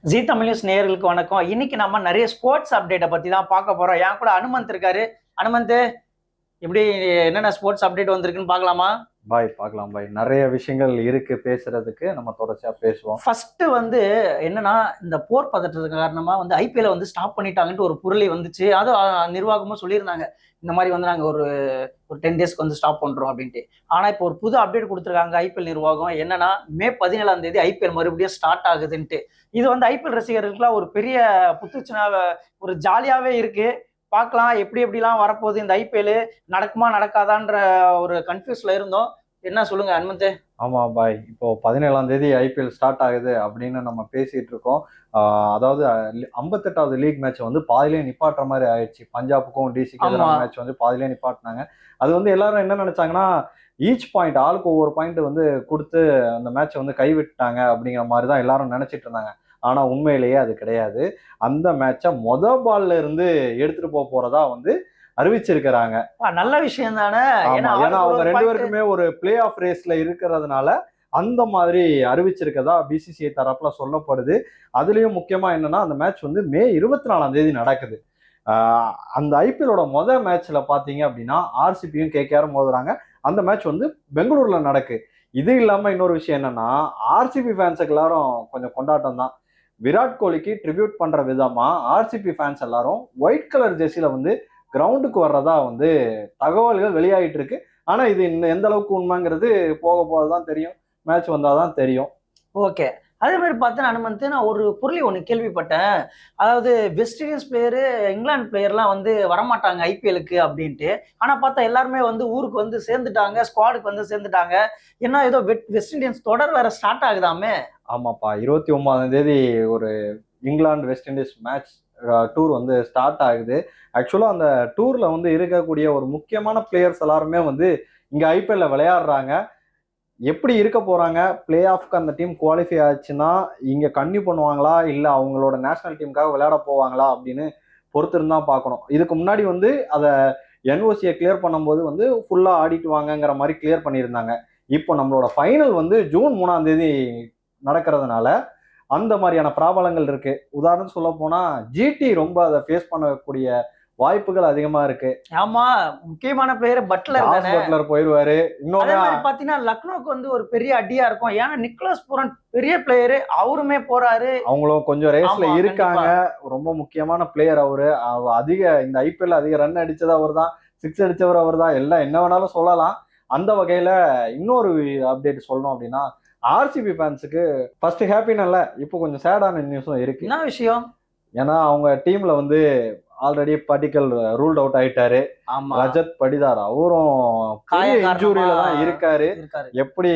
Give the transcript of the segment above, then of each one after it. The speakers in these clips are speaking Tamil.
ஜி தமிழ் நியூஸ் நேயர்களுக்கு வணக்கம். இன்னைக்கு நம்ம நிறைய ஸ்போர்ட்ஸ் அப்டேட்டை பத்தி தான் பார்க்க போறோம். என் கூட அனுமந்த் இருக்காரு. அனுமந்த் இப்படி என்னென்ன ஸ்போர்ட்ஸ் அப்டேட் வந்திருக்குன்னு பார்க்கலாமா? பாய் பார்க்கலாம் பாய். நிறைய விஷயங்கள் இருக்கு பேசுறதுக்கு. நம்ம தொடர்ச்சியா பேசுவோம். ஃபர்ஸ்ட் வந்து என்னன்னா இந்த போர் பதற்றத்துக்கு காரணமா வந்து ஐபிஎல் வந்து ஸ்டாப் பண்ணிட்டாங்கன்ட்டு ஒரு புரளி வந்துச்சு. அது நிர்வாகமும் சொல்லியிருந்தாங்க. இந்த மாதிரி வந்து நாங்கள் ஒரு ஒரு டென் டேஸ்க்கு வந்து ஸ்டாப் பண்ணுறோம் அப்படின்ட்டு. ஆனால் இப்போ ஒரு புது அப்டேட் கொடுத்துருக்காங்க ஐபிஎல் நிர்வாகம். என்னன்னா மே பதினேழாம் தேதி ஐபிஎல் மறுபடியும் ஸ்டார்ட் ஆகுதுன்ட்டு. இது வந்து ஐபிஎல் ரசிகர்களுக்குலாம் ஒரு பெரிய புத்துச்சினாவ ஒரு ஜாலியாகவே இருக்கு. பார்க்கலாம் எப்படி எப்படிலாம் வரப்போகுது இந்த ஐபிஎல் நடக்குமா நடக்காதான்ற ஒரு கன்ஃபியூஸ்ல இருந்தோம். என்ன சொல்லுங்க அனுமந்த் ஆமா பாய். இப்போ பதினேழாம் தேதி ஐபிஎல் ஸ்டார்ட் ஆகுது அப்படின்னு நம்ம பேசிட்டு இருக்கோம். அதாவது ஐம்பத்தெட்டாவது லீக் மேட்ச் வந்து பாதிலே நிப்பாட்டுற மாதிரி ஆயிடுச்சு. பஞ்சாபுக்கும் டிசிக்கு. மேட்ச் வந்து பாதிலே நிப்பாட்டினாங்க. அது வந்து எல்லாரும் என்ன நினைச்சாங்கன்னா ஈச் பாயிண்ட் ஆளுக்கு ஒவ்வொரு பாயிண்ட் வந்து கொடுத்து அந்த மேட்சை வந்து கைவிட்டாங்க அப்படிங்கிற மாதிரி தான் எல்லாரும் நினைச்சிட்டு இருந்தாங்க. ஆனா உண்மையிலேயே அது கிடையாது. அந்த மேட்சை மொத பால்ல இருந்து எடுத்துட்டு போக போறதா வந்து அறிவிச்சிருக்கிறாங்க. நல்ல விஷயம் தானே? ஏன்னா அவங்க ரெண்டு பேருக்கும் ஒரு பிளே ஆஃப் ரேஸ்ல இருக்கிறதுனால அந்த மாதிரி அறிவிச்சிருக்கதா பிசிசிஐ தரப்புல சொல்லப்படுது. அதுலயும் முக்கியமா என்னன்னா அந்த மேட்ச் வந்து மே இருபத்தி நாலாம் தேதி நடக்குது. அந்த ஐபிஎலோட மொதல் மேட்ச்ல பாத்தீங்க அப்படின்னா ஆர்சிபியும் கேகேஆரும் மோதுறாங்க. அந்த மேட்ச் வந்து பெங்களூர்ல நடக்கு. இது இல்லாம இன்னொரு விஷயம் என்னன்னா ஆர்சிபி ஃபேன்ஸுக்கு எல்லாரும் கொஞ்சம் கொண்டாட்டம் தான். விராட் கோலிக்கு ட்ரிபியூட் பண்ற விதமா ஆர்சிபி ஃபேன்ஸ் எல்லாரும் ஒயிட் கலர் ஜெர்சியில வந்து கிரவுண்டுக்கு வர்றதா வந்து தகவல்கள் வெளியாகிட்டு இருக்கு ஆனா இது இன்னும் எந்த அளவுக்கு உண்மைங்கிறது போக போக தான் தெரியும். மேட்ச் வந்தாதான் தெரியும். ஓகே. அதே மாதிரி பார்த்தா அனுமந்த் நான் ஒரு பொருளை ஒன்று கேள்விப்பட்டேன். அதாவது வெஸ்ட் இண்டீஸ் பிளேயரு இங்கிலாந்து பிளேயர்லாம் வந்து வரமாட்டாங்க ஐபிஎலுக்கு அப்படின்ட்டு. ஆனால் பார்த்தா எல்லாருமே வந்து ஊருக்கு வந்து சேர்ந்துட்டாங்க ஸ்குவாடுக்கு வந்து சேர்ந்துட்டாங்க. ஏன்னா ஏதோ வெட் வெஸ்ட் இண்டீஸ் தொடர் வேற ஸ்டார்ட் ஆகுதாமே. ஆமாப்பா. இருபத்தி ஒன்பதாம் தேதி ஒரு England West Indies match tour வந்து ஸ்டார்ட் ஆகுது. ஆக்சுவலாக அந்த டூரில் வந்து இருக்கக்கூடிய ஒரு முக்கியமான பிளேயர்ஸ் எல்லாருமே வந்து இங்கே ஐபிஎல்ல விளையாடுறாங்க. எப்படி இருக்க போகிறாங்க பிளே ஆஃப்க்கு அந்த டீம் குவாலிஃபை ஆச்சுன்னா இங்கே கன்னியூ பண்ணுவாங்களா? இல்லை அவங்களோட நேஷனல் டீமுக்காக விளையாட போவாங்களா? அப்படின்னு பொறுத்திருந்து பார்க்கணும். இதுக்கு முன்னாடி வந்து அதை என்ஓசியை கிளியர் பண்ணும்போது வந்து ஃபுல்லாக ஆடிட்டு வாங்கங்கிற மாதிரி கிளியர் பண்ணியிருந்தாங்க. இப்போ நம்மளோட ஃபைனல் வந்து ஜூன் மூணாம் தேதி நடக்கிறதுனால அந்த மாதிரியான பிராபலங்கள் இருக்கு. உதாரணம் சொல்ல போனா ஜிடி ரொம்ப அதை ஃபேஸ் பண்ணக்கூடிய வாய்ப்புகள் அதிகமா இருக்கு. ஆமா முக்கியமான பிளேயர் பட்லர் பட்லர் போயிருவாரு. மாதிரி பாத்தீங்கன்னா லக்னோக்கு வந்து ஒரு பெரிய அடியா இருக்கும். ஏன்னா நிக்கோலஸ் பூரன் பெரிய பிளேயரு அவருமே போறாரு. அவங்களும் கொஞ்சம் ரேஸ்ல இருக்காங்க. ரொம்ப முக்கியமான பிளேயர் அவரு. அவ- அதிக இந்த ஐபிஎல் அதிக ரன் அடிச்சது அவர் தான் சிக்ஸ் அடிச்சவர் அவர் தான் எல்லாம் என்ன வேணாலும் சொல்லலாம். அந்த வகையில இன்னொரு அப்டேட் சொல்லணும் அப்படின்னா ஆர்சிபி ஃபேன்ஸுக்கு ஃபர்ஸ்ட் ஹாப்பினல்ல இப்போ கொஞ்சம் சேடான நியூஸும் இருக்கு. என்ன விஷயம்? ஏன்னா அவங்க டீம்ல வந்து ஆல்ரெடி படிக்கல் ரூல்ட் அவுட் ஆயிட்டாரு. ரஜத் படிதார்? அவரும் இன்ஜூரியில தான் இருக்காரு. எப்படி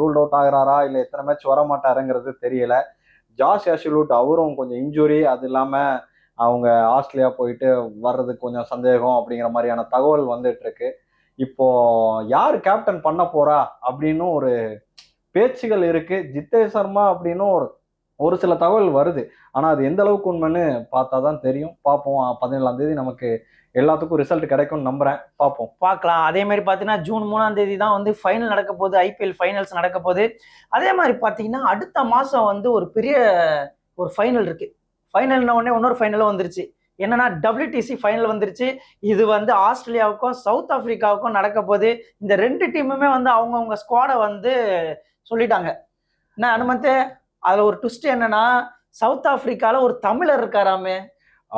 ரூல்ட் அவுட் ஆகுறாரா? இல்ல எத்தனை மேட்ச் வர மாட்டாருங்கிறது தெரியல. ஜாஷ் யாஷிலூட் அவரும் கொஞ்சம் இன்ஜுரி அது இல்லாம அவங்க ஆஸ்திரேலியா போயிட்டு வர்றதுக்கு கொஞ்சம் சந்தேகம் அப்படிங்கிற மாதிரியான தகவல் வந்துட்டு இருக்கு. இப்போ யார் கேப்டன் பண்ண போறா? அப்படின்னு ஒரு பேச்சுகள் இருக்கு. ஜித்தேஷ் சர்மா அப்படின்னு ஒரு ஒரு சில தகவல் வருது. ஆனா அது எந்த அளவுக்கு உண்மைன்னு பார்த்தா தான் தெரியும். பார்ப்போம். பதினேழாம் தேதி நமக்கு எல்லாத்துக்கும் ரிசல்ட் கிடைக்கும்னு நம்புறேன். பார்ப்போம். பார்க்கலாம். அதே மாதிரி பார்த்தீங்கன்னா ஜூன் மூணாம் தேதி தான் வந்து ஃபைனல் நடக்க போகுது. ஐபிஎல் ஃபைனல்ஸ் நடக்க போகுது. அதே மாதிரி பார்த்தீங்கன்னா அடுத்த மாதம் வந்து ஒரு பெரிய ஒரு ஃபைனல் இருக்கு. ஃபைனல்ன உடனே இன்னொரு ஃபைனலும் வந்துருச்சு. என்னன்னா டபிள்யூடிசி ஃபைனல் வந்துருச்சு. இது வந்து ஆஸ்திரேலியாவுக்கும் சவுத் ஆப்பிரிக்காவுக்கும் நடக்க போகுது. இந்த ரெண்டு டீமுமே வந்து அவங்கவுங்க ஸ்குவாடை வந்து சொல்லிட்டாங்க. நான் அனுமந்தே அதில் ஒரு ட்விஸ்ட் என்னன்னா சவுத் ஆப்பிரிக்காவில் ஒரு தமிழர் இருக்காராமே.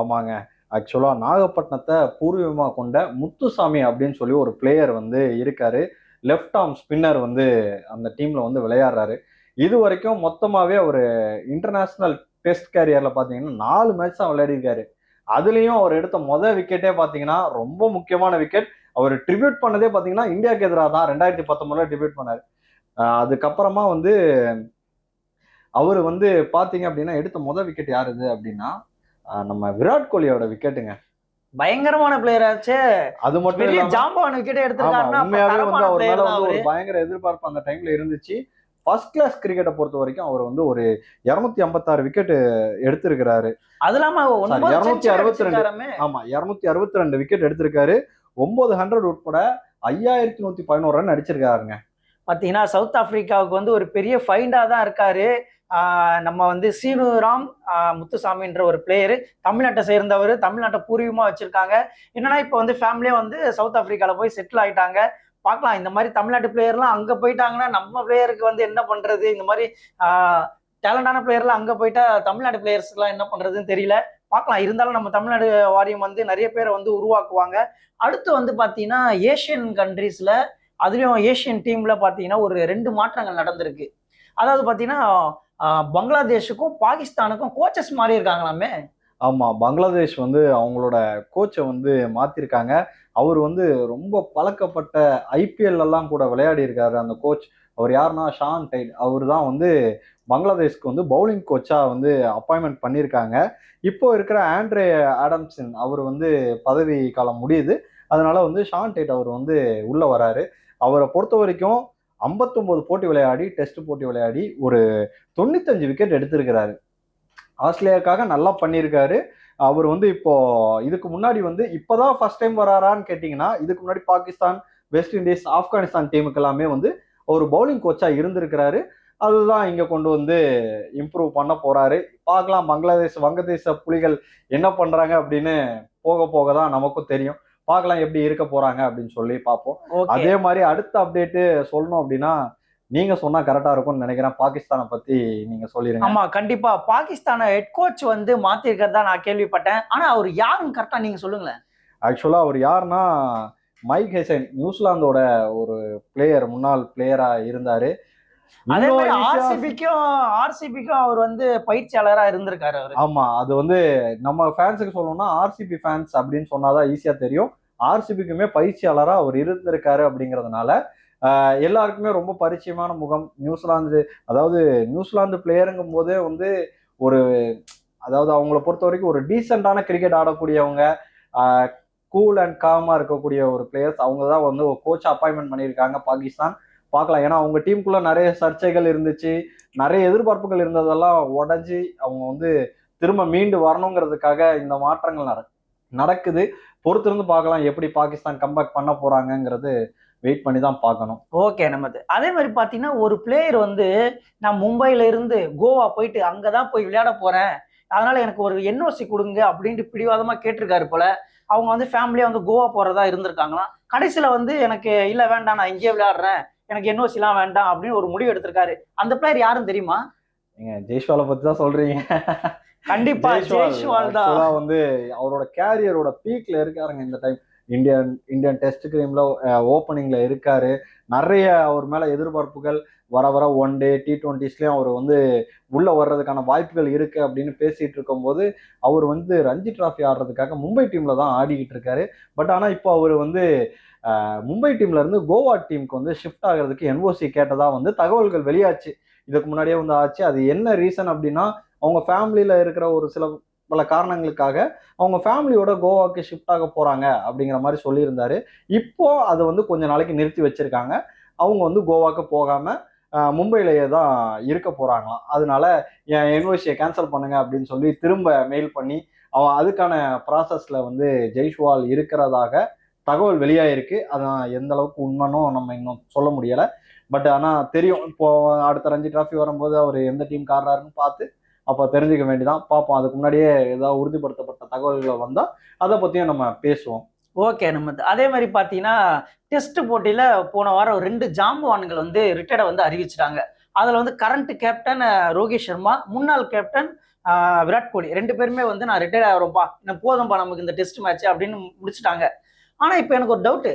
ஆமாங்க. ஆக்சுவலாக நாகப்பட்டினத்தை பூர்வீகமாக கொண்ட முத்துசாமி அப்படின்னு சொல்லி ஒரு பிளேயர் வந்து இருக்காரு. லெஃப்ட் ஆர்ம் ஸ்பின்னர் வந்து அந்த டீமில் வந்து விளையாடுறாரு. இது வரைக்கும் மொத்தமாகவே அவர் இன்டர்நேஷ்னல் டெஸ்ட் கேரியரில் பார்த்தீங்கன்னா நாலு மேட்ச் தான் விளையாடிருக்காரு. அதுலேயும் அவர் எடுத்த மொதல் விக்கெட்டே பார்த்தீங்கன்னா ரொம்ப முக்கியமான விக்கெட் அவர் ட்ரிபியூட் பண்ணதே பார்த்தீங்கன்னா இந்தியாவுக்கு எதிராக தான். ரெண்டாயிரத்தி பத்தொன்பதுல ட்ரிபியூட் பண்ணார். அதுக்கப்புறமா வந்து அவர் வந்து பார்த்தீங்க அப்படின்னா எடுத்த மொதல் விக்கெட் யார் இது அப்படின்னா நம்ம விராட் கோலியோட விக்கெட்டுங்க பயங்கரமான பிளேயர் ஆச்சே அது மட்டும் இல்லாம ஜாம்பவான் விக்கெட் எடுத்திருக்காருன்னா உண்மையாவே வந்து அவர் மேல வந்து. ஒரு பயங்கர எதிர்பார்ப்பு அந்த டைம்ல இருந்துச்சு. ஃபர்ஸ்ட் கிளாஸ் கிரிக்கெட்டை பொறுத்த வரைக்கும் அவர் வந்து ஒரு இருநூத்தி ஐம்பத்தாறு விக்கெட் எடுத்திருக்கிறாரு. அது இல்லாம 262 century அடிச்சிருக்காராமே. ஆமா இருநூத்தி அறுபத்தி ரெண்டு விக்கெட் எடுத்திருக்காரு. ஒன்பது ஹண்ட்ரட் உட்பட ஐயாயிரத்தி நூத்தி பதினோரு ரன் அடிச்சிருக்காருங்க. பார்த்தீங்கன்னா சவுத் ஆப்பிரிக்காவுக்கு வந்து ஒரு பெரிய ஃபைண்டாக தான் இருக்காரு. நம்ம வந்து சீனுராம் முத்துசாமின்ற ஒரு பிளேயரு தமிழ்நாட்டை சேர்ந்தவர் தமிழ்நாட்டை பூர்வீகமாக வச்சுருக்காங்க. என்னன்னா இப்போ வந்து ஃபேமிலியாக வந்து சவுத் ஆப்பிரிக்காவில் போய் செட்டில் ஆகிட்டாங்க பார்க்கலாம் இந்த மாதிரி தமிழ்நாட்டு பிளேயர்லாம் அங்கே போயிட்டாங்கன்னா நம்ம பிளேயருக்கு வந்து என்ன பண்ணுறது இந்த மாதிரி டேலண்டான பிளேயர்லாம் அங்கே போயிட்டா தமிழ்நாடு பிளேயர்ஸ்லாம் என்ன பண்ணுறதுன்னு தெரியல. பார்க்கலாம் இருந்தாலும் நம்ம தமிழ்நாடு வாரியம் வந்து நிறைய பேரை வந்து உருவாக்குவாங்க. அடுத்து வந்து பார்த்தீங்கன்னா ஏஷியன் கண்ட்ரீஸில் அதுலேயும் ஏஷியன் டீமில் பார்த்தீங்கன்னா ஒரு ரெண்டு மாற்றங்கள் நடந்திருக்கு. அதாவது பார்த்தீங்கன்னா பங்களாதேஷுக்கும் பாகிஸ்தானுக்கும் கோச்சஸ் மாறி இருக்காங்களாமே? ஆமாம் பங்களாதேஷ் வந்து அவங்களோட கோச்சை வந்து மாற்றிருக்காங்க அவர் வந்து ரொம்ப பழக்கப்பட்ட ஐபிஎல் எல்லாம் கூட விளையாடி இருக்காரு அந்த கோச் அவர் யாருன்னா ஷான் டைட் அவர் தான் வந்து பங்களாதேஷ்க்கு வந்து பவுலிங் கோச்சாக வந்து அப்பாயின்மெண்ட் பண்ணியிருக்காங்க. இப்போ இருக்கிற ஆண்ட்ரே ஆடம்சன் அவர் வந்து பதவி காலம் முடியுது. அதனால வந்து ஷான் டைட் அவர் வந்து உள்ளே வராரு. அவரை பொறுத்த வரைக்கும் 59 போட்டி விளையாடி டெஸ்ட் போட்டி விளையாடி ஒரு தொண்ணூத்தஞ்சு விக்கெட் எடுத்திருக்கிறாரு. ஆஸ்திரேலியாவுக்காக நல்லா பண்ணியிருக்காரு. அவர் வந்து இப்போ இதுக்கு முன்னாடி வந்து இப்போதான் ஃபர்ஸ்ட் டைம் வராரான்னு கேட்டிங்கன்னா இதுக்கு முன்னாடி பாகிஸ்தான் வெஸ்ட் இண்டீஸ் ஆப்கானிஸ்தான் டீமுக்கு எல்லாமே வந்து ஒரு பவுலிங் கோச்சாக இருந்திருக்கிறாரு. அதுதான் இங்கே கொண்டு வந்து இம்ப்ரூவ் பண்ண போகிறாரு பார்க்கலாம் பங்களாதேஷ் வங்கதேச புலிகள் என்ன பண்ணுறாங்க அப்படின்னு போக போக தான் நமக்கும் தெரியும். பார்க்கலாம் எப்படி இருக்க போறாங்க அப்படின்னு சொல்லி பார்ப்போம். அதே மாதிரி அடுத்த அப்டேட்டு சொல்லணும் அப்படின்னா நீங்க சொன்னா கரெக்டா இருக்கும்னு நினைக்கிறேன். பாகிஸ்தானை பத்தி நீங்க சொல்லிருங்க. ஆமா கண்டிப்பா. பாகிஸ்தான ஹெட் கோச் வந்து மாத்திருக்கிறதா நான் கேள்விப்பட்டேன். ஆனா அவர் யாருன்னு கரெக்டா நீங்க சொல்லுங்களேன். ஆக்சுவலா அவர் யாருன்னா மைக் ஹெசன் நியூசிலாந்தோட ஒரு பிளேயர் முன்னாள் பிளேயரா இருந்தாரு. அதே மாதிரி ஆர்சிபிக்கும் ஆர்சிபிக்கும் அவர் வந்து பயிற்சியாளரா இருந்திருக்காரு அவரு. ஆமா அது வந்து நம்ம ஃபேன்ஸுக்கு சொல்லணும்னா ஆர்சிபி ஃபேன்ஸ் அப்படின்னு சொன்னாதான் ஈஸியா தெரியும். ஆர்சிபிக்குமே பயிற்சியாளரா அவர் இருந்திருக்காரு அப்படிங்கிறதுனால எல்லாருக்குமே ரொம்ப பரிச்சயமான முகம். நியூசிலாந்து அதாவது நியூசிலாந்து பிளேயருங்கும் போதே வந்து ஒரு அதாவது அவங்கள பொறுத்த வரைக்கும் ஒரு டீசெண்டான கிரிக்கெட் ஆடக்கூடியவங்க கூல் அண்ட் காமா இருக்கக்கூடிய ஒரு பிளேயர்ஸ் அவங்க தான் வந்து ஒரு கோச் அப்பாயின்மெண்ட் பண்ணியிருக்காங்க பாகிஸ்தான். பார்க்கலாம். ஏன்னா அவங்க டீமுக்குள்ள நிறைய சர்ச்சைகள் இருந்துச்சு. நிறைய எதிர்பார்ப்புகள் இருந்ததெல்லாம் உடஞ்சி அவங்க வந்து திரும்ப மீண்டு வரணுங்கிறதுக்காக இந்த மாற்றங்கள் நட நடக்குது. பொறுத்திருந்து பார்க்கலாம் எப்படி பாகிஸ்தான் கம்பேக் பண்ண போறாங்கங்கிறது வெயிட் பண்ணி தான் பார்க்கணும். ஓகே நமது. அதே மாதிரி பார்த்தீங்கன்னா ஒரு பிளேயர் வந்து நான் மும்பையில இருந்து கோவா போயிட்டு அங்கே தான் போய் விளையாட போறேன். அதனால எனக்கு ஒரு என்ஓசி கொடுங்க அப்படின்ட்டு பிடிவாதமாக கேட்டிருக்காரு போல. அவங்க வந்து ஃபேமிலியாக வந்து கோவா போறதா இருந்திருக்காங்களாம். கடைசியில் வந்து எனக்கு இல்லை வேண்டாம் நான் இங்கேயே விளையாடுறேன். எனக்கு என்ஓசி எல்லாம் வேண்டாம் அப்படின்னு ஒரு முடிவு எடுத்திருக்காரு. அந்த பிளேயர் யாரும் தெரியுமா? நீங்க ஜெய்ஷ்வாலை பத்தி தான் சொல்றீங்க. கண்டிப்பா ஜெய்ஷ்வால் தான். வந்து அவரோட கேரியரோட பீக்ல இருக்காருங்க இந்த டைம் இந்தியன் இந்தியன் டெஸ்ட் கிரீம்ல ஓப்பனிங்ல இருக்காரு. நிறைய அவர் மேல எதிர்பார்ப்புகள் வர வர ஒன் டே டி டுவெண்ட்டிஸ்லயும் அவர் வந்து உள்ள வர்றதுக்கான வாய்ப்புகள் இருக்கு அப்படின்னு பேசிட்டு இருக்கும்போது அவர் வந்து ரஞ்சி டிராஃபி ஆடுறதுக்காக மும்பை டீம்ல தான் ஆடிக்கிட்டு இருக்காரு. பட் ஆனா இப்போ அவர் வந்து மும்பை டீம்ல இருந்து கோவா டீமுக்கு வந்து ஷிஃப்ட் ஆகிறதுக்கு என்ஓசி கேட்டதா வந்து தகவல்கள் வெளியாச்சு. இதுக்கு முன்னாடியே வந்து ஆச்சு. அது என்ன ரீசன் அப்படின்னா அவங்க ஃபேமிலியில இருக்கிற ஒரு சில பல காரணங்களுக்காக அவங்க ஃபேமிலியோட கோவாக்கு ஷிஃப்ட் ஆக போறாங்க அப்படிங்கிற மாதிரி சொல்லியிருந்தாரு. இப்போ அதை வந்து கொஞ்ச நாளைக்கு நிறுத்தி வச்சிருக்காங்க. அவங்க வந்து கோவாக்கு போகாம மும்பையிலேயே தான் இருக்க போறாங்களாம். அதனால என் என்ஓசியை கேன்சல் பண்ணுங்க அப்படின்னு சொல்லி திரும்ப மெயில் பண்ணி அவன் அதுக்கான ப்ராசஸில் வந்து ஜெய்ஷ்வால் இருக்கிறதாக தகவல் வெளியாயிருக்கு. அதான் எந்த அளவுக்கு உண்மைனும் நம்ம இன்னும் சொல்ல முடியல. பட் ஆனா தெரியும். இப்போ அடுத்த ரஞ்சி டிராஃபி வரும்போது அவர் எந்த டீம் காடுறாருன்னு பார்த்து அப்போ தெரிஞ்சுக்க வேண்டியதான் பார்ப்போம். அதுக்கு முன்னாடியே ஏதாவது உறுதிப்படுத்தப்பட்ட தகவல்கள் வந்தால் அதை பற்றியும் நம்ம பேசுவோம். ஓகே நம்ம அதே மாதிரி பார்த்தீங்கன்னா டெஸ்ட் போட்டியில் போன வாரம் ரெண்டு ஜாம்பவான்கள் வந்து ரிட்டையர்டை வந்து அறிவிச்சிட்டாங்க. அதில் வந்து கரண்ட் கேப்டன் ரோஹித் சர்மா முன்னாள் கேப்டன் விராட் கோலி. ரெண்டு பேருமே வந்து நான் ரிட்டையர்ட் ஆகிறோம்ப்பா இன்னும் போதும்பா நமக்கு இந்த டெஸ்ட் மேட்ச் அப்படின்னு முடிச்சிட்டாங்க. ஆனால் இப்போ எனக்கு ஒரு டவுட்டு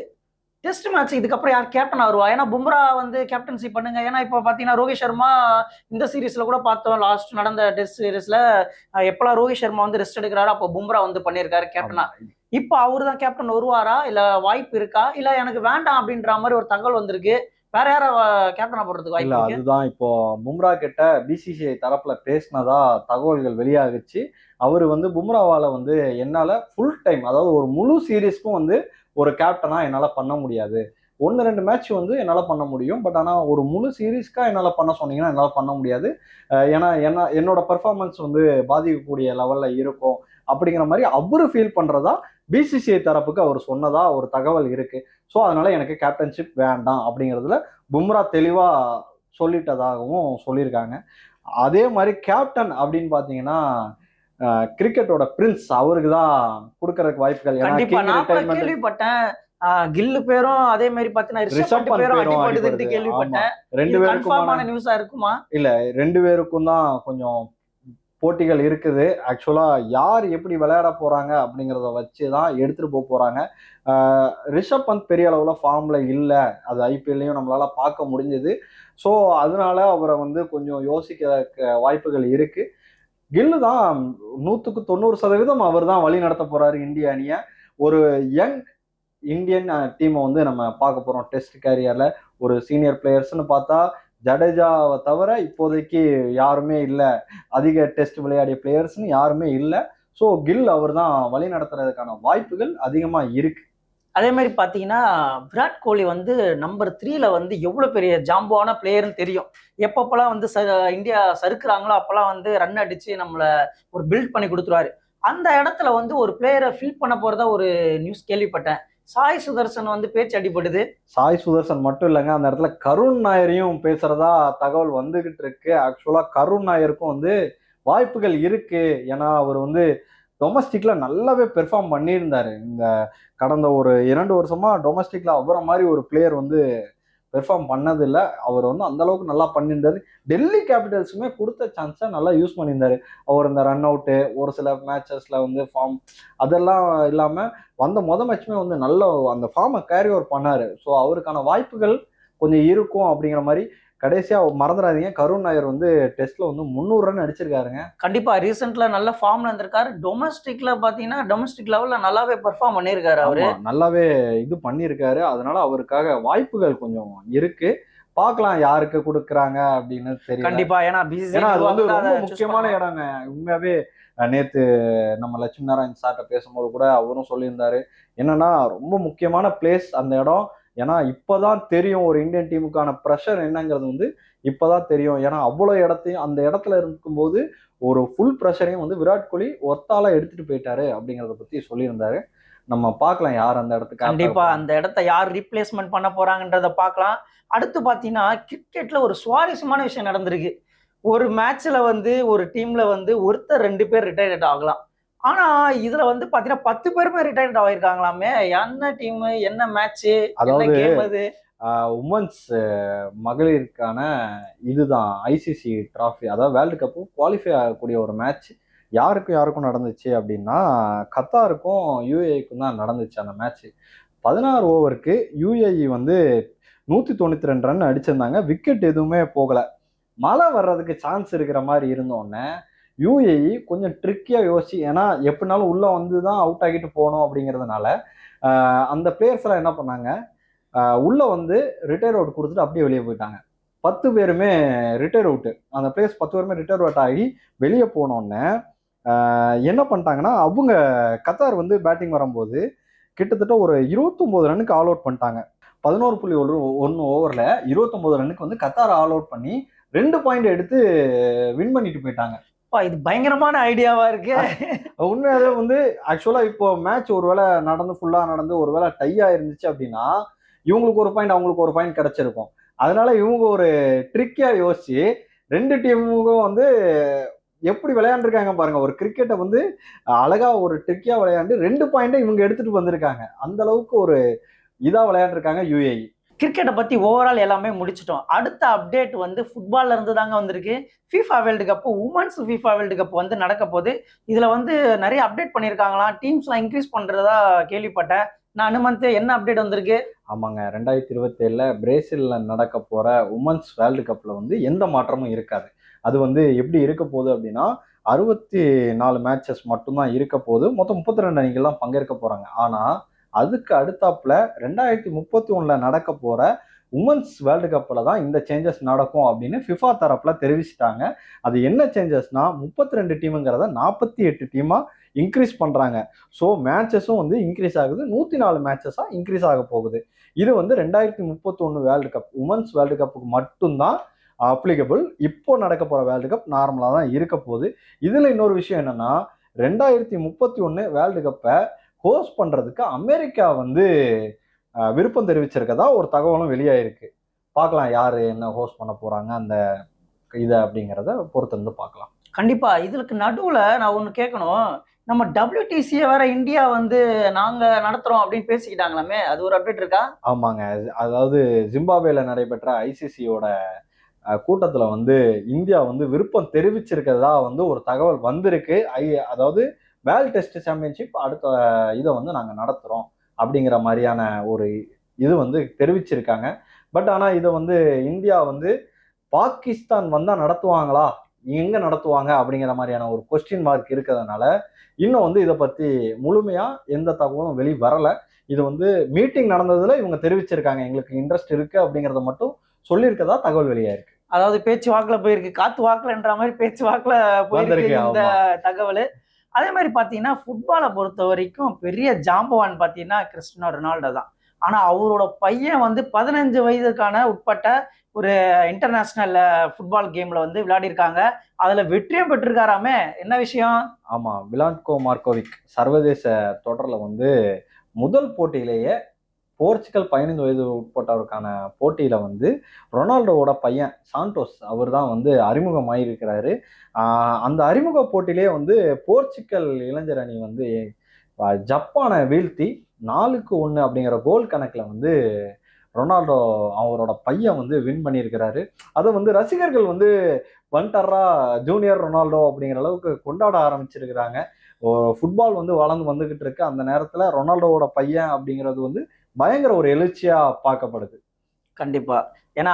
டெஸ்ட் மேட்ச் இதுக்கப்புறம் யார் கேப்டன் வருவா? ஏன்னா பும்ரா வந்து கேப்டன்சி பண்ணுங்க. ஏன்னா இப்போ பார்த்தீங்கன்னா ரோஹித் சர்மா இந்த சீரீஸ்ல கூட பார்த்தோம். லாஸ்ட் நடந்த டெஸ்ட் சீரீஸ்ல எப்பெல்லாம் ரோஹித் சர்மா வந்து ரெஸ்ட் எடுக்கிறாரோ அப்போ பும்ரா வந்து பண்ணியிருக்காரு கேப்டனா இப்போ அவரு தான் கேப்டன் வருவாரா? இல்ல வாய்ப்பு இருக்கா? இல்ல எனக்கு வேண்டாம் அப்படின்ற மாதிரி ஒரு தகவல் வந்திருக்கு. வேற யார கேப்டனா போடுறதுக்கு வாய்ப்பு அதுதான். இப்போ பும்ரா கிட்ட பிசிசிஐ தரப்புல பேசினதா தகவல்கள் வெளியாகுச்சு. அவர் வந்து பும்ராவால வந்து என்னால ஃபுல் டைம் அதாவது ஒரு முழு சீரீஸ்க்கும் வந்து ஒரு கேப்டனாக என்னால் பண்ண முடியாது. ஒன்று ரெண்டு மேட்ச் வந்து என்னால் பண்ண முடியும். பட் ஆனால் ஒரு முழு சீரீஸ்க்காக என்னால் பண்ண சொன்னீங்கன்னா என்னால் பண்ண முடியாது. ஏன்னா என்ன என்னோட பர்ஃபார்மன்ஸ் வந்து பாதிக்கக்கூடிய லெவலில் இருக்கும். அப்படிங்கிற மாதிரி அவரு ஃபீல் பண்ணுறதா பிசிசிஐ தரப்புக்கு அவர் சொன்னதா ஒரு தகவல் இருக்குது ஸோ அதனால் எனக்கு கேப்டன்ஷிப் வேண்டாம் அப்படிங்கிறதுல பும்ரா தெளிவாக சொல்லிட்டதாகவும் சொல்லியிருக்காங்க. அதே மாதிரி கேப்டன் அப்படின்னு பார்த்தீங்கன்னா கிரிக்கெட்டோட பிரின்ஸ் அவருக்கு தான் கொடுக்கறதுக்கு வாய்ப்புகள். கண்டிப்பா. நான் கேள்விப்பட்டேன். கில்லு பேரும் அதே மாதிரி பாத்தீங்கன்னா. கேள்விப்பட்டேன். ரெண்டு பேருக்குமான நியூஸா இருக்குமா? ரெண்டு பேருக்கும் தான் கொஞ்சம் போட்டிகள் இருக்குது. ஆக்சுவலா யார் எப்படி விளையாட போறாங்க அப்படிங்கிறத வச்சு தான் எடுத்துட்டு போக போறாங்க. ஆஹ் ரிஷப் பந்த் பெரிய அளவுல ஃபார்ம்ல இல்லை. அது ஐபிஎல்லையும் நம்மளால பார்க்க முடிஞ்சது. ஸோ அதனால அவரை வந்து கொஞ்சம் யோசிக்க வாய்ப்புகள் இருக்கு. கில்லு தான் நூற்றுக்கு தொண்ணூறு சதவீதம் அவர் தான் வழி நடத்த போறாரு இந்திய அணியை. ஒரு யங் இந்தியன் டீமை வந்து நம்ம பார்க்க போறோம் டெஸ்ட் கேரியர்ல. ஒரு சீனியர் பிளேயர்ஸ்னு பார்த்தா ஜடேஜாவை தவிர இப்போதைக்கு யாருமே இல்லை. அதிக டெஸ்ட் விளையாடிய பிளேயர்ஸ்னு யாருமே இல்லை. ஸோ கில் அவர் தான் வழி நடத்துறதுக்கான வாய்ப்புகள் அதிகமாக இருக்கு. அதே மாதிரி பார்த்தீங்கன்னா விராட் கோலி வந்து நம்பர் த்ரீல வந்து எவ்வளோ பெரிய ஜாம்புவான பிளேயர்னு தெரியும். எப்பப்பெல்லாம் வந்து ச இந்தியா சறுக்குறாங்களோ அப்போல்லாம் வந்து ரன் அடிச்சு நம்மளை ஒரு பில்ட் பண்ணி கொடுத்துருவாரு. அந்த இடத்துல வந்து ஒரு பிளேயரை ஃபில் பண்ண போகிறதா ஒரு நியூஸ் கேள்விப்பட்டேன். சாய் சுதர்சன் வந்து பேச்சு அடிபடுது. சாய் சுதர்சன் மட்டும் இல்லைங்க அந்த இடத்துல கருண் நாயரையும் பேசுறதா தகவல் வந்துகிட்டு இருக்கு. ஆக்சுவலா கருண் நாயருக்கும் வந்து வாய்ப்புகள் இருக்கு. ஏன்னா அவர் வந்து டொமஸ்டிக்கில் நல்லாவே பெர்ஃபார்ம் பண்ணியிருந்தாரு. இந்த கடந்த ஒரு இரண்டு வருஷமாக டொமஸ்டிக்கில் அவரை மாதிரி ஒரு பிளேயர் வந்து பெர்ஃபார்ம் பண்ணதில்லை. அவர் வந்து அந்த அளவுக்கு நல்லா பண்ணியிருந்தாரு. டெல்லி கேபிட்டல்ஸுமே கொடுத்த சான்ஸை நல்லா யூஸ் பண்ணியிருந்தாரு. அவர் இந்த ரன் அவுட்டு ஒரு சில மேட்சஸில் வந்து ஃபார்ம் அதெல்லாம் இல்லாமல் வந்த மொதல் மேட்ச்சுமே வந்து நல்ல அந்த ஃபார்மை கேரி ஓவர் பண்ணார். ஸோ அவருக்கான வாய்ப்புகள் கொஞ்சம் இருக்கும் அப்படிங்கிற மாதிரி கடைசியா மறந்துடாதீங்க. கருண் நாயர் வந்து டெஸ்ட்ல வந்து முந்நூறு ரன் அடிச்சிருக்காருங்க. கண்டிப்பா ரீசெண்ட்ல நல்ல ஃபார்ம்ல இருந்திருக்காரு டொமஸ்டிக்ல பாத்தீங்கன்னா டொமஸ்டிக் லெவல்ல நல்லாவே பெர்ஃபார்ம் பண்ணியிருக்காரு அவரு. நல்லாவே இது பண்ணியிருக்காரு அதனால அவருக்காக வாய்ப்புகள் கொஞ்சம் இருக்கு. பார்க்கலாம் யாருக்கு கொடுக்குறாங்க அப்படின்னு தெரியல. கண்டிப்பா ஏன்னா அது வந்து ரொம்ப முக்கியமான இடங்க. உண்மையாவே நேத்து நம்ம லட்சுமி நாராயண் சார்ட்ட பேசும்போது கூட அவரும் சொல்லியிருந்தாரு. என்னன்னா ரொம்ப முக்கியமான பிளேஸ் அந்த இடம். ஏன்னா இப்பதான் தெரியும் ஒரு இந்தியன் டீமுக்கான ப்ரெஷர் என்னங்கிறது வந்து இப்பதான் தெரியும். ஏன்னா அவ்வளோ இடத்தையும் அந்த இடத்துல இருக்கும்போது ஒரு ஃபுல் ப்ரெஷரையும் வந்து விராட் கோலி ஒத்தால எடுத்துட்டு போயிட்டாரு அப்படிங்கிறத பத்தி சொல்லியிருந்தாரு. நம்ம பார்க்கலாம் யார் அந்த இடத்துக்கு கண்டிப்பா அந்த இடத்த யார் ரீப்ளேஸ்மெண்ட் பண்ண போறாங்கன்றத பார்க்கலாம். அடுத்து பாத்தீங்கன்னா கிரிக்கெட்ல ஒரு சுவாரஸ்யமான விஷயம் நடந்திருக்கு. ஒரு மேட்ச்ல வந்து ஒரு டீம்ல வந்து ஒருத்தர் ரெண்டு பேர் ரிட்டையர்ட் ஆகலாம். ஆனா இதுல வந்து பாத்தீங்கன்னா பத்து பேருமே ரிட்டையர்ட் ஆகிருக்காங்களாமே என்ன டீம் என்ன மேட்ச் அதாவது உமன்ஸ் மகளிருக்கான இதுதான் ஐசிசி டிராஃபி அதாவது வேர்ல்டு கப்பு குவாலிஃபை ஆகக்கூடிய ஒரு மேட்ச் யாருக்கும் யாருக்கும் நடந்துச்சு அப்படின்னா கத்தாருக்கும் யூஏக்கும் தான் நடந்துச்சு அந்த மேட்ச் பதினாறு ஓவருக்கு யூஏஇ வந்து நூற்றி தொண்ணூற்றி ரெண்டு ரன் அடிச்சிருந்தாங்க. விக்கெட் எதுவுமே போகலை. மழை வர்றதுக்கு சான்ஸ் இருக்கிற மாதிரி இருந்தோடனே யூஏஇ கொஞ்சம் ட்ரிக்கியாக யோசிச்சு ஏன்னா எப்படினாலும் உள்ளே வந்து தான் அவுட் ஆகிட்டு போகணும் அப்படிங்கிறதுனால அந்த பிளேயர்ஸ் எல்லாம் என்ன பண்ணாங்க? உள்ளே வந்து ரிட்டையர் அவுட் கொடுத்துட்டு அப்படியே வெளியே போயிட்டாங்க. பத்து பேருமே ரிட்டையர் அவுட்டு அந்த பிளேயர்ஸ் பத்து பேருமே ரிட்டையர் அவுட் ஆகி வெளியே போனோடனே என்ன பண்ணிட்டாங்கன்னா அவங்க கத்தார் வந்து பேட்டிங் வரும்போது கிட்டத்தட்ட ஒரு இருபத்தொம்போது ரன்னுக்கு ஆல் அவுட் பண்ணிட்டாங்க. பதினோரு புள்ளி ஒரு ஒன்று ஓவரில் இருபத்தொம்போது ரன்னுக்கு வந்து கத்தார் ஆல் அவுட் பண்ணி ரெண்டு பாயிண்ட் எடுத்து வின் பண்ணிட்டு போயிட்டாங்க. அப்பா, இது பயங்கரமான ஐடியாவா இருக்கு. உண்மையாவே வந்து ஆக்சுவலா இப்போ மேட்ச் ஒருவேளை நடந்து ஃபுல்லா நடந்து ஒருவேளை டை ஆயிருந்துச்சு அப்படின்னா இவங்களுக்கு ஒரு பாயிண்ட் அவங்களுக்கு ஒரு பாயிண்ட் கிடைச்சிருக்கும். அதனால இவங்க ஒரு ட்ரிக்கியா யோசிச்சு ரெண்டு டீமுக்கும் வந்து எப்படி விளையாண்டுருக்காங்க பாருங்க. ஒரு கிரிக்கெட்டை வந்து அழகா ஒரு ட்ரிக்கியா விளையாண்டு ரெண்டு பாயிண்டை இவங்க எடுத்துட்டு வந்திருக்காங்க. அந்த அளவுக்கு ஒரு இதா விளையாண்டுருக்காங்க யூஏஇ கிரிக்கெட்டை பற்றி ஓவரால் எல்லாமே முடிச்சிட்டோம். அடுத்த அப்டேட் வந்து ஃபுட்பாலில் இருந்து தாங்க வந்திருக்கு. FIFA world cup women's FIFA world cup வந்து நடக்க போகுது. இதில் வந்து நிறைய அப்டேட் பண்ணியிருக்காங்களாம் டீம்ஸ்லாம் இன்க்ரீஸ் பண்ணுறதா கேள்விப்பட்டேன். நான் அனுமந்த் என்ன அப்டேட் வந்திருக்கு? ஆமாங்க. ரெண்டாயிரத்தி இருபத்தேழில் பிரேசிலில் நடக்க போகிற உமன்ஸ் வேர்ல்டு கப்பில் வந்து எந்த மாற்றமும் இருக்காது. அது வந்து எப்படி இருக்க போகுது அப்படின்னா அறுபத்தி நாலு மேட்சஸ் மட்டும்தான் இருக்க போகுது. மொத்தம் முப்பத்தி ரெண்டு அணிகள்லாம் பங்கேற்க போகிறாங்க ஆனால் அதுக்கு அடுத்தாப்புல ரெண்டாயிரத்தி முப்பத்தி ஒண்ணுல நடக்க போற உமன்ஸ் வேர்ல்டு கப்பில் தான் இந்த சேஞ்சஸ் நடக்கும் அப்படின்னு ஃபிஃபா தரப்பில் தெரிவிச்சிட்டாங்க. அது என்ன சேஞ்சஸ்னா முப்பத்தி ரெண்டு டீமுங்கிறத நாற்பத்தி எட்டு டீமாக இன்க்ரீஸ் பண்ணுறாங்க ஸோ மேட்சஸும் வந்து இன்க்ரீஸ் ஆகுது. நூற்றி நாலு மேட்சஸாக இன்க்ரீஸ் ஆக போகுது. இது வந்து ரெண்டாயிரத்தி முப்பத்தொன்று வேர்ல்டு கப் உமன்ஸ் வேர்ல்டு கப்புக்கு மட்டும்தான் அப்ளிகபிள் இப்போ நடக்க போகிற வேர்ல்டு கப் நார்மலாக தான் இருக்க போகுது. இதில் இன்னொரு விஷயம் என்னன்னா ரெண்டாயிரத்தி முப்பத்தி ஒன்று வேர்ல்டு கப்பை ஹோஸ்ட் பண்ணுறதுக்கு அமெரிக்கா வந்து விருப்பம் தெரிவிச்சிருக்கதா ஒரு தகவலும் வெளியாயிருக்கு. பார்க்கலாம் யார் என்ன ஹோஸ்ட் பண்ண போகிறாங்க அந்த இதை அப்படிங்கிறத பொறுத்திருந்து பார்க்கலாம். கண்டிப்பா. இதுக்கு நடுவுல நான் ஒண்ணு கேட்கணும். நம்ம டபிள்யூடிசியை வேற இந்தியா வந்து நாங்க நடத்துறோம் அப்படின்னு பேசிக்கிட்டாங்களாமே? அது ஒரு அப்டேட் இருக்கா? ஆமாங்க. அதாவது ஜிம்பாப்வேல நடைபெற்ற ஐசிசியோட கூட்டத்துல வந்து இந்தியா வந்து விருப்பம் தெரிவிச்சிருக்கிறதா வந்து ஒரு தகவல் வந்திருக்கு. ஐ அதாவது வேல் டெஸ்ட் சாம்பியன்ஷிப் அடுத்த இதை வந்து நாங்க நடத்துறோம் அப்படிங்கிற மாதிரியான ஒரு இது வந்து தெரிவிச்சிருக்காங்க. பட் ஆனா இதை வந்து இந்தியா வந்து பாகிஸ்தான் வந்தா நடத்துவாங்களா? எங்க நடத்துவாங்க? அப்படிங்கிற மாதிரியான ஒரு கொஸ்டின் மார்க் இருக்கிறதுனால இன்னும் வந்து இதை பத்தி முழுமையா எந்த தகவலும் வெளி வரல. இது வந்து மீட்டிங் நடந்ததுல இவங்க தெரிவிச்சிருக்காங்க. எங்களுக்கு இன்ட்ரெஸ்ட் இருக்கு அப்படிங்கறத மட்டும் சொல்லியிருக்கதா தகவல் வெளியா இருக்கு. அதாவது பேச்சு வாக்குல போயிருக்கு. காத்து வாக்குலன்ற மாதிரி பேச்சு வாக்குல போயிருக்கு இந்த தகவல். அதே மாதிரி பார்த்தீங்கன்னா ஃபுட்பாலை பொறுத்த வரைக்கும் பெரிய ஜாம்பவான் பார்த்தீங்கன்னா கிறிஸ்டினோ ரொனால்டோ தான். ஆனால் அவரோட பையன் வந்து பதினஞ்சு வயதுக்கான உட்பட்ட ஒரு இன்டர்நேஷ்னல் ஃபுட்பால் கேமில் வந்து விளையாடிருக்காங்க அதில் வெற்றியும் பெற்றிருக்காராமே. என்ன விஷயம்? ஆமாம் விலான்கோ மார்க்கோவிக் சர்வதேச தொடரில் வந்து முதல் போட்டியிலேயே போர்ச்சுகல் பதினைந்து வயது உட்பட்டவருக்கான போட்டியில் வந்து ரொனால்டோவோட பையன் சாண்டோஸ் அவர் தான் வந்து அறிமுகமாயிருக்கிறாரு. அந்த அறிமுக போட்டியிலேயே வந்து போர்ச்சுகல் இளைஞர் அணி வந்து ஜப்பானை வீழ்த்தி நாலுக்கு ஒன்று அப்படிங்கிற கோல் கணக்கில் வந்து ரொனால்டோ அவரோட பையன் வந்து வின் பண்ணியிருக்கிறாரு. அதை வந்து ரசிகர்கள் வந்து வன்டர்ரா ஜூனியர் ரொனால்டோ அப்படிங்கிற அளவுக்கு கொண்டாட ஆரம்பிச்சிருக்கிறாங்க. ஃபுட்பால் வந்து வளர்ந்து வந்துகிட்டு இருக்கு. அந்த நேரத்தில் ரொனால்டோவோட பையன் அப்படிங்கிறது வந்து பயங்கர ஒரு எழுச்சியா பார்க்கப்படுது. கண்டிப்பா. ஏன்னா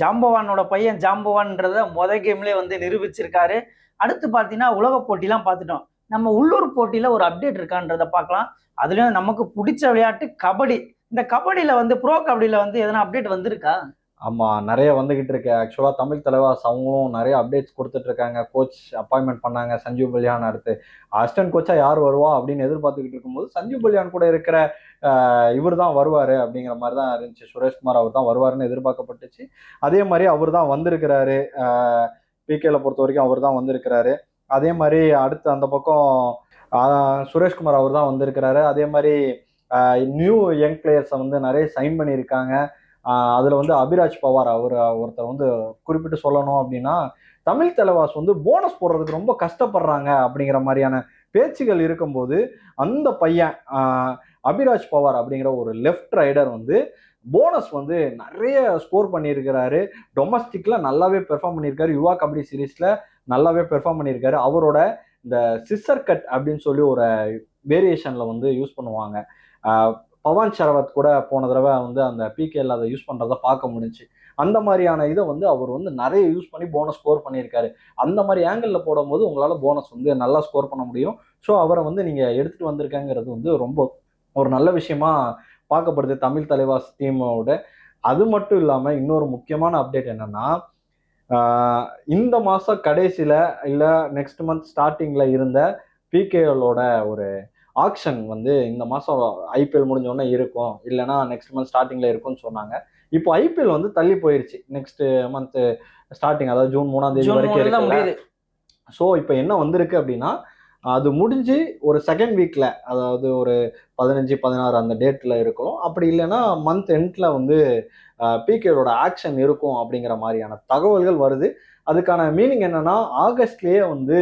ஜாம்பவானோட பையன் ஜாம்பவான்றத முத கேம்லேயே வந்து நிரூபிச்சிருக்காரு. அடுத்து பார்த்தீங்கன்னா உலக போட்டிலாம் பார்த்துட்டோம். நம்ம உள்ளூர் போட்டியில ஒரு அப்டேட் இருக்கான்றத பார்க்கலாம். அதுலயும் நமக்கு பிடிச்ச விளையாட்டு கபடி. இந்த கபடியில வந்து ப்ரோ கபடியில வந்து எதனா அப்டேட் வந்திருக்கா? ஆமாம் நிறைய வந்துகிட்டு இருக்கு. ஆக்சுவலாக தமிழ் தலைவாஸ் அவங்களும் நிறைய அப்டேட்ஸ் கொடுத்துட்டு இருக்காங்க. கோச் அப்பாயின்மெண்ட் பண்ணாங்க சஞ்சீவ் பல்யான் அடுத்து. அசிஸ்டன்ட் கோச்சா யார் வருவா அப்படின்னு எதிர்பார்த்துக்கிட்டு இருக்கும்போது சஞ்சீவ் பல்யான் கூட இருக்கிற இவர் தான் வருவார் அப்படிங்கிற மாதிரி தான் இருந்துச்சு. சுரேஷ்குமார் அவர் தான் வருவாருன்னு எதிர்பார்க்கப்பட்டுச்சு. அதே மாதிரி அவர் தான் வந்திருக்கிறாரு. பிகேல பொறுத்த வரைக்கும் அவர் தான் வந்திருக்கிறாரு. அதே மாதிரி அடுத்து அந்த பக்கம் சுரேஷ்குமார் அவர் தான் வந்திருக்கிறாரு. அதே மாதிரி நியூ யங் பிளேயர்ஸை வந்து நிறைய சைன் பண்ணியிருக்காங்க. அதில் வந்து அபிராஜ் பவார் அவர் ஒருத்தர் வந்து குறிப்பிட்டு சொல்லணும் அப்படின்னா தமிழ் தலைவாஸ் வந்து போனஸ் போடுறதுக்கு ரொம்ப கஷ்டப்படுறாங்க அப்படிங்கிற மாதிரியான பேச்சுகள் இருக்கும்போது அந்த பையன் அபிராஜ் பவார் அப்படிங்கிற ஒரு லெஃப்ட் ரைடர் வந்து போனஸ் வந்து நிறைய ஸ்கோர் பண்ணியிருக்கிறாரு. டொமஸ்டிக்கில் நல்லாவே பெர்ஃபார்ம் பண்ணியிருக்காரு. யுவா கபடி சீரீஸில் நல்லாவே பெர்ஃபார்ம் பண்ணியிருக்காரு. அவரோட இந்த சிஸ்ஸர் கட் அப்படின்னு சொல்லி ஒரு வேரியேஷனில் வந்து யூஸ் பண்ணுவாங்க. பவான் சரவத் கூட போன தடவை வந்து அந்த பிகேல அதை யூஸ் பண்ணுறதை பார்க்க முடிஞ்சுச்சு. அந்த மாதிரியான இதை வந்து அவர் வந்து நிறைய யூஸ் பண்ணி போனஸ் ஸ்கோர் பண்ணியிருக்காரு. அந்த மாதிரி ஆங்கிளில் போடும்போது உங்களால் போனஸ் வந்து நல்லா ஸ்கோர் பண்ண முடியும். ஸோ அவரை வந்து நீங்கள் எடுத்துகிட்டு வந்திருக்காங்கிறது வந்து ரொம்ப ஒரு நல்ல விஷயமா பார்க்கப்படுது தமிழ் தலைவாஸ் டீமோட அது மட்டும் இல்லாமல் இன்னொரு முக்கியமான அப்டேட் என்னன்னா இந்த மாதம் கடைசியில் இல்லை நெக்ஸ்ட் மந்த் ஸ்டார்டிங்கில் இருந்த பிகேஎலோட ஒரு ஆக்ஷன் வந்து இந்த மாதம் ஐபிஎல் முடிஞ்ச உடனே இருக்கும். இல்லைன்னா நெக்ஸ்ட் மந்த் ஸ்டார்டிங்கில் இருக்கும்னு சொன்னாங்க. இப்போ ஐபிஎல் வந்து தள்ளி போயிருச்சு. நெக்ஸ்ட் மந்த் ஸ்டார்டிங் அதாவது ஜூன் மூணாம் தேதி வரைக்கும் முடியுது. ஸோ இப்போ என்ன வந்திருக்கு அப்படின்னா அது முடிஞ்சு ஒரு செகண்ட் வீக்கில் அதாவது ஒரு பதினஞ்சு பதினாறு அந்த டேட்டில் இருக்கும். அப்படி இல்லைன்னா மந்த் எண்டில் வந்து பிகேயோட ஆக்ஷன் இருக்கும் அப்படிங்கிற மாதிரியான தகவல்கள் வருது. அதுக்கான மீனிங் என்னன்னா ஆகஸ்ட்லேயே வந்து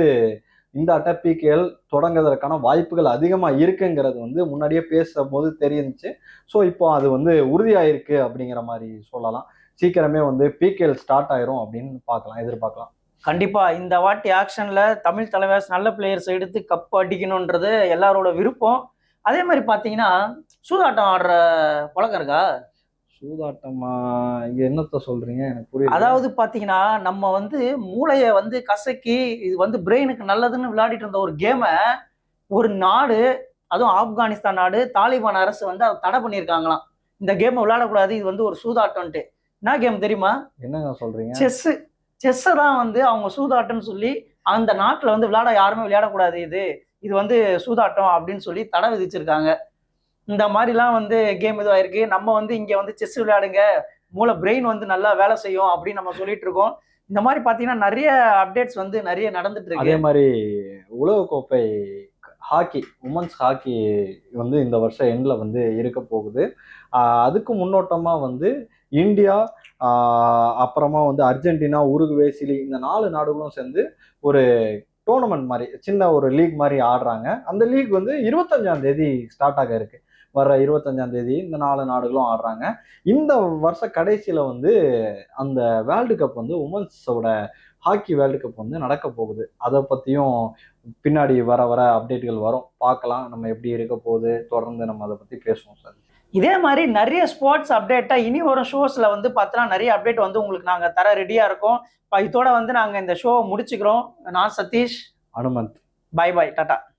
இந்த அட்டப்பிக்கல் பிகேஎல் வாய்ப்புகள் அதிகமாக இருக்குங்கிறது வந்து முன்னாடியே பேசும்போது தெரிஞ்சிச்சு. ஸோ இப்போ அது வந்து உறுதியாயிருக்கு அப்படிங்கிற மாதிரி சொல்லலாம். சீக்கிரமே வந்து பிகேஎல் ஸ்டார்ட் ஆயிரும் அப்படின்னு பார்க்கலாம் எதிர்பார்க்கலாம். கண்டிப்பாக இந்த வாட்டி ஆக்ஷனில் தமிழ் தலைவாஸ் நல்ல பிளேயர்ஸ் எடுத்து கப் அடிக்கணுன்றது எல்லாரோட விருப்பம். அதே மாதிரி பார்த்தீங்கன்னா சூதாட்டம் ஆடுற பழக்கம் இருக்கா? சூதாட்டமா இங்க என்னத்த சொல்றீங்க? எனக்கு புரியல. அதாவது பாத்தீங்கன்னா நம்ம வந்து மூளைய வந்து கசக்கி இது வந்து பிரெயினுக்கு நல்லதுன்னு விளையாடிட்டு இருந்த ஒரு கேமை ஒரு நாடு அதுவும் ஆப்கானிஸ்தான் நாடு தாலிபான் அரசு வந்து அதை தடை பண்ணியிருக்காங்களாம். இந்த கேமை விளையாடக்கூடாது இது வந்து ஒரு சூதாட்டம்ன்ட்டு. என்ன கேம் தெரியுமா? என்னங்க சொல்றீங்க? செஸ். செஸ்ஸை தான் வந்து அவங்க சூதாட்டம்னு சொல்லி அந்த நாட்டில் வந்து விளையாட யாருமே விளையாடக்கூடாது இது. இது வந்து சூதாட்டம் அப்படின்னு சொல்லி தடை விதிச்சிருக்காங்க. இந்த மாதிரிலாம் வந்து கேம் இதுவாயிருக்கு நம்ம வந்து இங்கே வந்து செஸ் விளையாடுங்க. மூளை பிரெயின் வந்து நல்லா வேலை செய்யும் அப்படின்னு நம்ம சொல்லிட்டு இருக்கோம். இந்த மாதிரி பார்த்தீங்கன்னா நிறைய அப்டேட்ஸ் வந்து நிறைய நடந்துட்டு அதே மாதிரி உலகக்கோப்பை ஹாக்கி உமன்ஸ் ஹாக்கி வந்து இந்த வருஷம் எண்டில் வந்து இருக்க போகுது. அதுக்கு முன்னோட்டமாக வந்து இந்தியா அப்புறமா வந்து அர்ஜென்டினா உருகுவே சிலி இந்த நாலு நாடுகளும் சேர்ந்து ஒரு டோர்னமெண்ட் மாதிரி சின்ன ஒரு லீக் மாதிரி ஆடுறாங்க. அந்த லீக் வந்து இருபத்தஞ்சாம் தேதி ஸ்டார்ட் ஆக இருக்கு. வர இருபத்தஞ்சாம் தேதி இந்த நாலு நாடுகளும் ஆடுறாங்க. இந்த வருஷ கடைசியில வந்து அந்த வேர்ல்டு கப் வந்து உமன்ஸோட ஹாக்கி வேர்ல்டு கப் வந்து நடக்க போகுது. அதை பத்தியும் பின்னாடி வர வர அப்டேட்டுகள் வரும். பார்க்கலாம். நம்ம எப்படி இருக்க போகுது? தொடர்ந்து நம்ம அதை பத்தி பேசுவோம் சார். இதே மாதிரி நிறைய ஸ்போர்ட்ஸ் அப்டேட்டா இனி வரும் ஷோஸ்ல வந்து பார்த்தோன்னா நிறைய அப்டேட் வந்து உங்களுக்கு நாங்க தர ரெடியா இருக்கோம். இப்ப இதோட வந்து நாங்க இந்த ஷோ முடிச்சுக்கிறோம். நான் Satish. Hanumanth. Bye bye tata